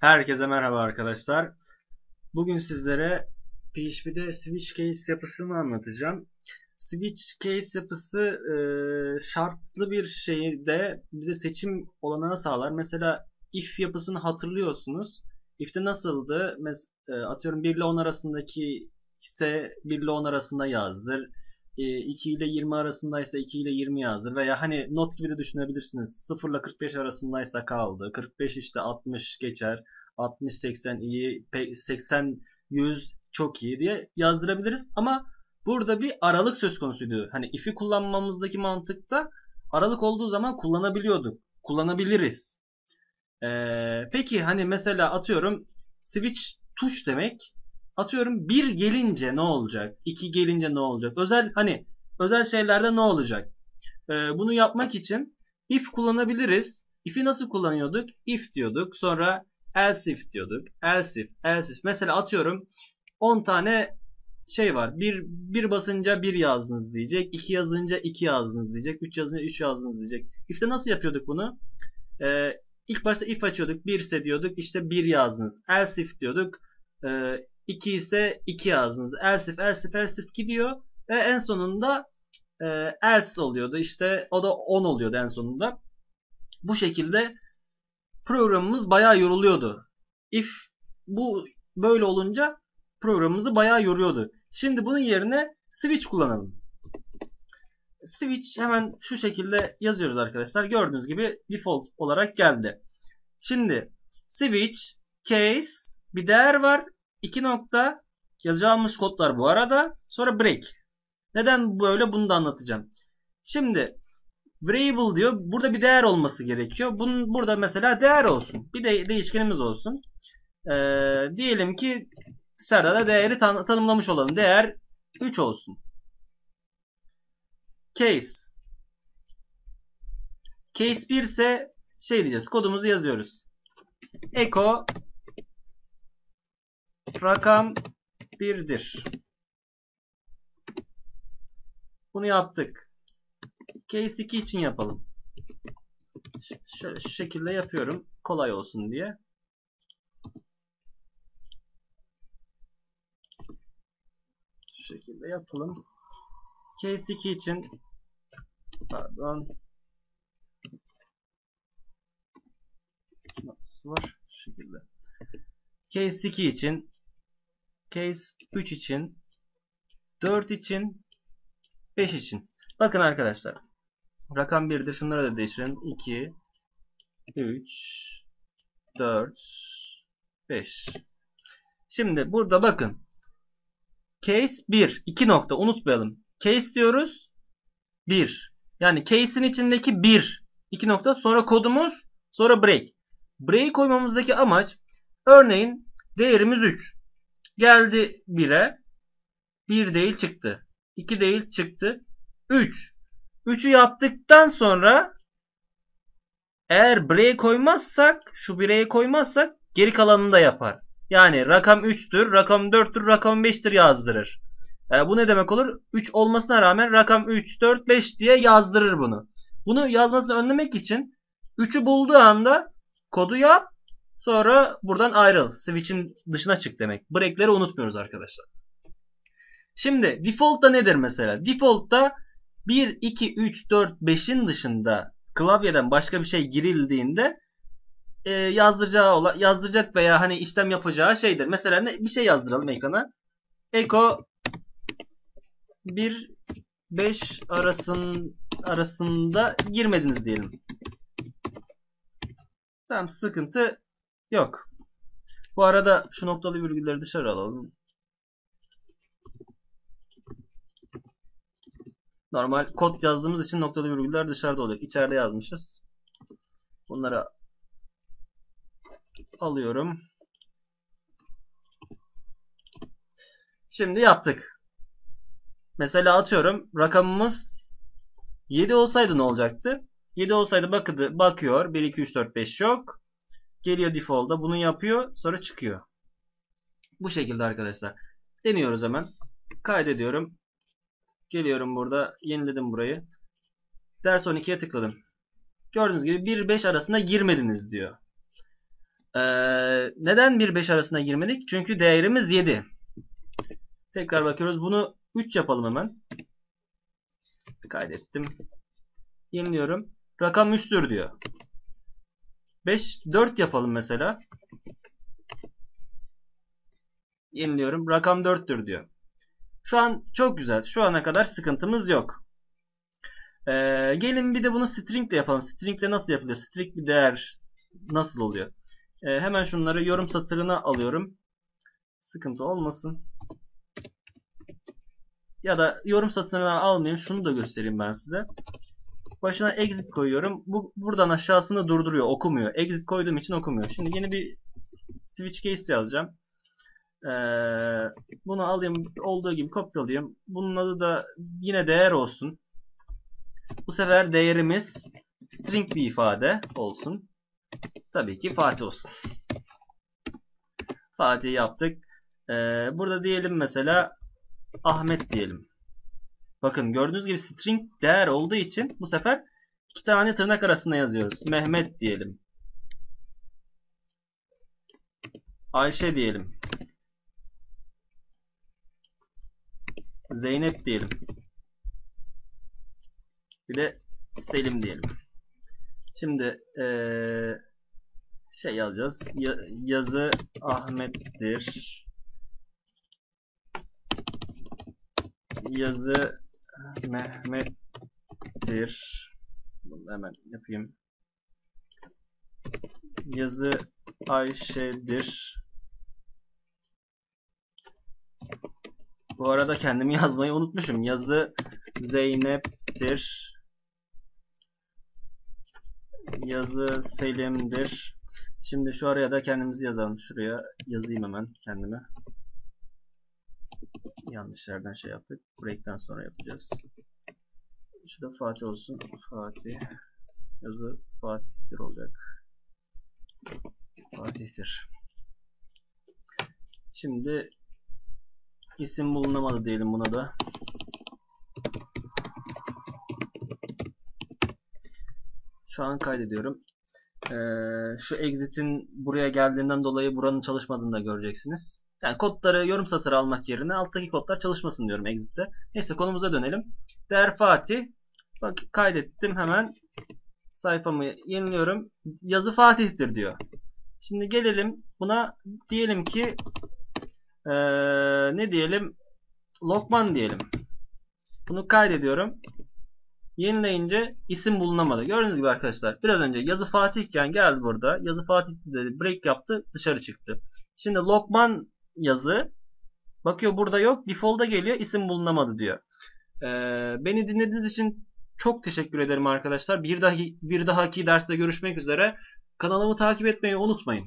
Herkese merhaba arkadaşlar. Bugün sizlere PHP'de switch case yapısını anlatacağım. Switch case yapısı e, şartlı bir şeyde bize seçim olanağı sağlar. Mesela if yapısını hatırlıyorsunuz. If'te nasıldı? Mes e, atıyorum 1 ile 10 arasındaki ise 1 ile 10 arasında yazdır. 2 ile 20 arasındaysa 2 ile 20 yazdır veya hani not gibi de düşünebilirsiniz. 0 ile 45 arasındaysa kaldı. 45 işte 60 geçer. 60 80 iyi, 80 100 çok iyi diye yazdırabiliriz. Ama burada bir aralık söz konusuydu. Hani if'i kullanmamızdaki mantıkta aralık olduğu zaman kullanabiliyorduk. Kullanabiliriz. Ee, peki hani mesela atıyorum switch tuş demek atıyorum bir gelince ne olacak? iki gelince ne olacak? Özel hani özel şeylerde ne olacak? Ee, bunu yapmak için if kullanabiliriz. If'i nasıl kullanıyorduk? If diyorduk. Sonra else if diyorduk. Else if, else if. Mesela atıyorum 10 tane şey var. Bir, bir basınca bir yazdınız diyecek. 2 yazınca 2 yazdınız diyecek. 3 yazınca 3 yazdınız diyecek. If'te nasıl yapıyorduk bunu? Ee, ilk başta if açıyorduk. 1 ise diyorduk. İşte 1 yazdınız. Else if diyorduk. Ee, 2 ise 2 yazdınız. Else if, else if, else if gidiyor. Ve en sonunda e, else oluyordu. İşte o da 10 oluyordu en sonunda. Bu şekilde programımız bayağı yoruluyordu. If bu böyle olunca programımızı bayağı yoruyordu. Şimdi bunun yerine switch kullanalım. Switch hemen şu şekilde yazıyoruz arkadaşlar. Gördüğünüz gibi default olarak geldi. Şimdi switch case bir değer var. 2 nokta yazacağımız kodlar bu arada. Sonra break. Neden böyle bunu da anlatacağım. Şimdi variable diyor. Burada bir değer olması gerekiyor. Bunun burada mesela değer olsun. Bir de değişkenimiz olsun. Ee, diyelim ki dışarıda da değeri tan tanımlamış olalım. Değer 3 olsun. Case. Case 1 ise şey diyeceğiz. Kodumuzu yazıyoruz. Echo rakam 1'dir. Bunu yaptık. Case 2 için yapalım. Şöyle şu şekilde yapıyorum. Kolay olsun diye. Şu şekilde yapalım. Case 2 için pardon var. Şu şekilde. Case 2 için Case 3 için 4 için 5 için. Bakın arkadaşlar. Rakam 1'dir. Şunları da değiştirelim. 2 3 4 5 Şimdi burada bakın. Case 1. 2 nokta. Unutmayalım. Case diyoruz. 1. Yani case'in içindeki 1. 2 nokta. Sonra kodumuz. Sonra break. Break koymamızdaki amaç örneğin değerimiz 3. Geldi 1'e. 1 değil çıktı. 2 değil çıktı. 3. 3'ü yaptıktan sonra eğer break koymazsak şu bireyi koymazsak geri kalanını da yapar. Yani rakam 3'tür, rakam 4'tür, rakam 5'tir yazdırır. E, bu ne demek olur? 3 olmasına rağmen rakam 3, 4, 5 diye yazdırır bunu. Bunu yazmasını önlemek için 3'ü bulduğu anda kodu yap. Sonra buradan ayrıl. Switch'in dışına çık demek. Break'leri unutmuyoruz arkadaşlar. Şimdi default'ta nedir mesela? Default'ta 1, 2, 3, 4, 5'in dışında klavyeden başka bir şey girildiğinde e, yazdıracağı yazdıracak veya hani işlem yapacağı şeydir. Mesela ne, bir şey yazdıralım ekrana. Echo 1 5 arasın, arasında girmediniz diyelim. Tamam sıkıntı yok. Bu arada şu noktalı virgülleri dışarı alalım. Normal kod yazdığımız için noktalı virgüller dışarıda oluyor. İçeride yazmışız. Bunları alıyorum. Şimdi yaptık. Mesela atıyorum rakamımız 7 olsaydı ne olacaktı? 7 olsaydı bakıdı, bakıyor. 1, 2, 3, 4, 5 yok. Geliyor default'da bunu yapıyor. Sonra çıkıyor. Bu şekilde arkadaşlar. Deniyoruz hemen. Kaydediyorum. Geliyorum burada. Yeniledim burayı. Ders 12'ye tıkladım. Gördüğünüz gibi 1-5 arasında girmediniz diyor. Ee, neden 1-5 arasına girmedik? Çünkü değerimiz 7. Tekrar bakıyoruz. Bunu 3 yapalım hemen. Kaydettim. Yeniliyorum. Rakam 3'tür diyor. 5, 4 yapalım mesela. Yeniliyorum. Rakam 4'tür diyor. Şu an çok güzel. Şu ana kadar sıkıntımız yok. Ee, gelin bir de bunu string ile yapalım. String ile nasıl yapılıyor? String bir değer nasıl oluyor? Ee, hemen şunları yorum satırına alıyorum. Sıkıntı olmasın. Ya da yorum satırına almayayım. Şunu da göstereyim ben size. Başına exit koyuyorum. Bu buradan aşağısını durduruyor. Okumuyor. Exit koyduğum için okumuyor. Şimdi yeni bir switch case yazacağım. Ee, bunu alayım. Olduğu gibi kopyalayayım. Bunun adı da yine değer olsun. Bu sefer değerimiz string bir ifade olsun. Tabii ki Fatih olsun. Fatih yaptık. Ee, burada diyelim mesela Ahmet diyelim. Bakın gördüğünüz gibi string değer olduğu için bu sefer iki tane tırnak arasında yazıyoruz. Mehmet diyelim. Ayşe diyelim. Zeynep diyelim. Bir de Selim diyelim. Şimdi ee, şey yazacağız. Ya, yazı Ahmet'tir. Yazı Mehmet'tir. Bunu hemen yapayım. Yazı Ayşe'dir. Bu arada kendimi yazmayı unutmuşum. Yazı Zeynep'tir. Yazı Selim'dir. Şimdi şu araya da kendimizi yazalım. Şuraya yazayım hemen kendime. Yanlış yerden şey yaptık. Break'ten sonra yapacağız. Şu da Fatih olsun. Fatih. Yazı Fatih'tir olacak. Fatih'tir. Şimdi isim bulunamadı diyelim buna da. Şu an kaydediyorum. Ee, şu exit'in buraya geldiğinden dolayı buranın çalışmadığını da göreceksiniz. Yani kodları yorum satırı almak yerine alttaki kodlar çalışmasın diyorum exit'te. Neyse konumuza dönelim. Değer Fatih. Bak kaydettim hemen. Sayfamı yeniliyorum. Yazı Fatih'tir diyor. Şimdi gelelim buna diyelim ki ee, ne diyelim Lokman diyelim. Bunu kaydediyorum. Yenileyince isim bulunamadı. Gördüğünüz gibi arkadaşlar biraz önce yazı Fatih iken geldi burada. Yazı Fatih dedi break yaptı dışarı çıktı. Şimdi Lokman yazı bakıyor burada yok. Default'a geliyor isim bulunamadı diyor. Ee, beni dinlediğiniz için çok teşekkür ederim arkadaşlar. Bir, dahi, bir dahaki derste görüşmek üzere. Kanalımı takip etmeyi unutmayın.